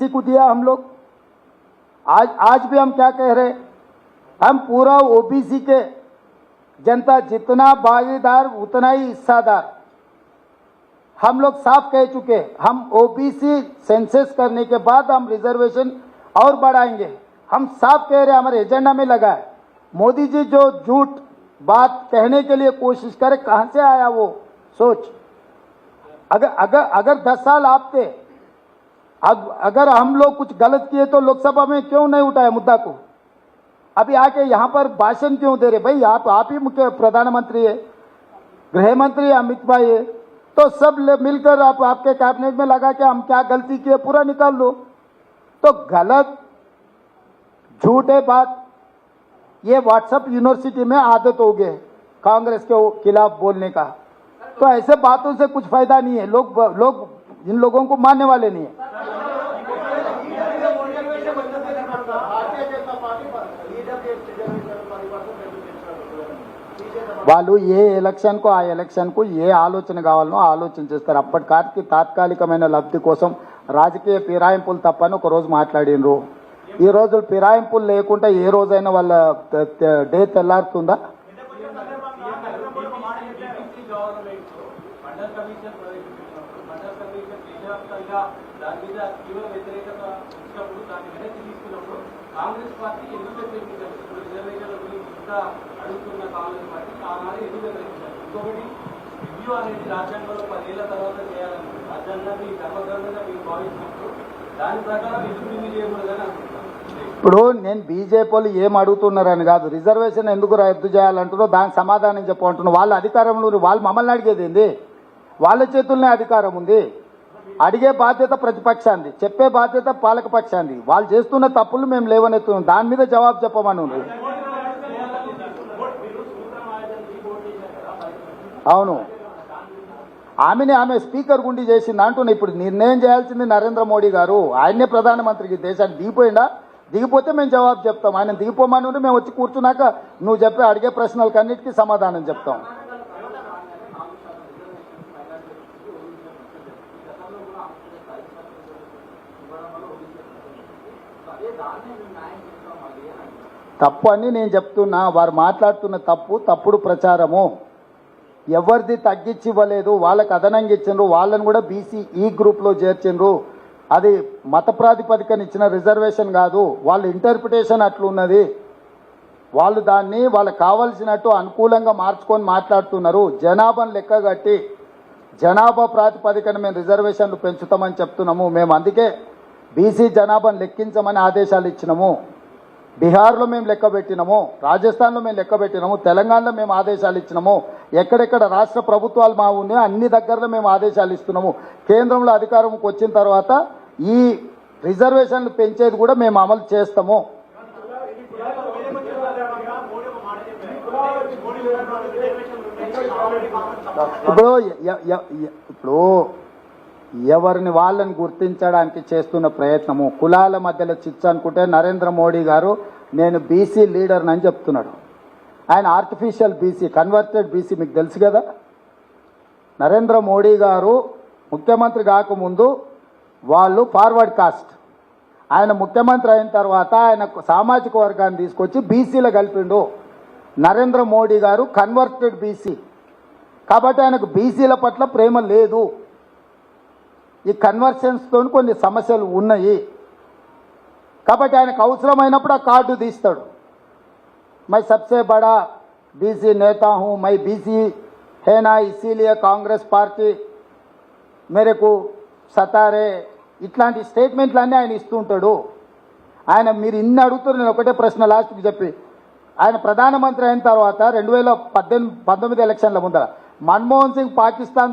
किसी को दिया हम लोग। आज आज भी हम क्या कह रहे हम पूरा ओबीसी के जनता जितना भागीदार, उतना ही हिस्सादार। हम लोग साफ़ कह चुके हम ओबीसी सेंसस करने के बाद हम रिजर्वेशन और बढ़ाएँगे। हम साफ़ कह रहे हमारे एजेंडा में लगा है। मोदी जी जो झूठ बात कहने के लिए कोशिश करे, कहाँ से आया वो? सोच। अगर अगर अगर दस साल आप थे अग, अगर हम लोग कुछ गलत किए तो लोकसभा में क्यों नहीं उठाया मुद्दा को? अभी आके यहाँ पर भाषण क्यों दे रहे? भाई आप आप ही मुख्य प्रधानमंत्री है गृह मंत्री अमित भाई है तो सब मिलकर आप आपके कैबिनेट में लगा के हम क्या गलती किए पूरा निकाल लो। तो गलत झूठ बात ये व्हाट्सएप यूनिवर्सिटी में आदत हो गए कांग्रेस के खिलाफ बोलने का। तो ऐसे बातों से कुछ फ़ायदा नहीं है लोग लोग इन लोगों को मानने वाले नहीं है। వాళ్ళు ఏ ఎలక్షన్కు ఆ ఎలక్షన్కు ఏ ఆలోచన కావాలనో ఆలోచన చేస్తారు అప్పటికాటికి తాత్కాలికమైన లబ్ధి కోసం రాజకీయ ఫిరాయింపులు తప్పని ఒక రోజు మాట్లాడినరు ఈ రోజు ఫిరాయింపులు లేకుండా ఏ రోజైనా వాళ్ళ డే తెల్లారుతుందా? కాంగ్రెస్ పార్టీ ఎందుకు వ్యతిరేకించారు అడుగుతున్న కాంగ్రెస్ బట్టి ఆనాడు ఎందుకు వ్యతిరేకించారు ఇంకొకటి రివ్యూ అనేది రాజ్యాంగంలో పదేళ్ళ తర్వాత చేయాలని రాజ్యాంగాన్ని ధర్మగ్రంథంగా మీరు భావించినప్పుడు దాని ప్రకారం ఎందుకు రివ్యూ చేయకూడదని అనుకుంటున్నాను ఇప్పుడు నేను బీజేపీ వాళ్ళు ఏం అడుగుతున్నారని కాదు. రిజర్వేషన్ ఎందుకు రద్దు చేయాలంటున్నారో దానికి సమాధానం చెప్పమంటున్నారు వాళ్ళ అధికారంలో వాళ్ళు మమ్మల్ని అడిగేది ఏంది? వాళ్ళ చేతుల్లోనే అధికారం ఉంది. అడిగే బాధ్యత ప్రతిపక్షాన్ని చెప్పే బాధ్యత పాలకపక్షాంది వాళ్ళు చేస్తున్న తప్పులు మేము లేవనెత్తున్నాం. దాని మీద జవాబు చెప్పమని ఉంది అవును. ఆమెనే ఆమె స్పీకర్ గుండి చేసింది అంటున్నా. ఇప్పుడు నిర్ణయం చేయాల్సింది నరేంద్ర మోడీ గారు. ఆయనే ప్రధానమంత్రికి దేశానికి దిగిపోయిందా? దిగిపోతే మేము జవాబు చెప్తాం. ఆయన దిగిపోమని ఉండి మేము వచ్చి కూర్చున్నాక నువ్వు చెప్పే అడిగే ప్రశ్నలకు అన్నిటికీ సమాధానం చెప్తాం. తప్పు అని నేను చెప్తున్నా. వారు మాట్లాడుతున్న తప్పు తప్పుడు ప్రచారము. ఎవరిది తగ్గించి ఇవ్వలేదు వాళ్ళకి అదనంగా ఇచ్చిండ్రు వాళ్ళని కూడా బీసీ ఈ గ్రూప్లో చేర్చిండ్రు. అది మత ప్రాతిపదికన ఇచ్చిన రిజర్వేషన్ కాదు వాళ్ళ ఇంటర్ప్రిటేషన్ అట్లున్నది. వాళ్ళు దాన్ని వాళ్ళకి కావలసినట్టు అనుకూలంగా మార్చుకొని మాట్లాడుతున్నారు. జనాభాను లెక్క కట్టి జనాభా ప్రాతిపదికన మేము రిజర్వేషన్లు పెంచుతామని చెప్తున్నాము. మేము అందుకే బీసీ జనాభాను లెక్కించమని ఆదేశాలు ఇచ్చినాము. బీహార్లో మేము లెక్క పెట్టినాము రాజస్థాన్లో మేము లెక్క పెట్టినాము తెలంగాణలో మేము ఆదేశాలు ఇచ్చినాము ఎక్కడెక్కడ రాష్ట్ర ప్రభుత్వాలు మా ఉన్నాయో అన్ని దగ్గరలో మేము ఆదేశాలు ఇస్తున్నాము. కేంద్రంలో అధికారంకి వచ్చిన తర్వాత ఈ రిజర్వేషన్లు పెంచేది కూడా మేము అమలు చేస్తాము. ఇప్పుడు ఇప్పుడు ఎవరిని వాళ్ళని గుర్తించడానికి చేస్తున్న ప్రయత్నము? కులాల మధ్యలో చిచ్చు అనుకుంటే నరేంద్ర మోడీ గారు నేను బీసీ లీడర్ని అని చెప్తున్నాడు. ఆయన ఆర్టిఫిషియల్ బీసీ కన్వర్టెడ్ బీసీ మీకు తెలుసు కదా? నరేంద్ర మోడీ గారు ముఖ్యమంత్రి కాకముందు వాళ్ళు ఫార్వర్డ్ కాస్ట్ ఆయన ముఖ్యమంత్రి అయిన తర్వాత ఆయన సామాజిక వర్గాన్ని తీసుకొచ్చి బీసీలో కలిపిండు. నరేంద్ర మోడీ గారు కన్వర్టెడ్ బీసీ కాబట్టి ఆయనకు బీసీల పట్ల ప్రేమ లేదు. ఈ కన్వర్షన్స్తో కొన్ని సమస్యలు ఉన్నాయి. కాబట్టి ఆయనకు అవసరమైనప్పుడు ఆ కార్డు తీస్తాడు. మై సబ్సే బడా బీసీ నేతాహు మై బీసీ హేనా ఇసీలియా కాంగ్రెస్ పార్టీ మేరకు సతారే ఇట్లాంటి స్టేట్మెంట్లన్నీ ఆయన ఇస్తుంటాడు ఆయన మీరు ఇన్ని అడుగుతారు నేను ఒకటే ప్రశ్న లాస్ట్కి చెప్పి. ఆయన ప్రధానమంత్రి అయిన తర్వాత రెండు వేల పద్దెనిమిది పంతొమ్మిది ఎలక్షన్ల ముందర మన్మోహన్ సింగ్ పాకిస్తాన్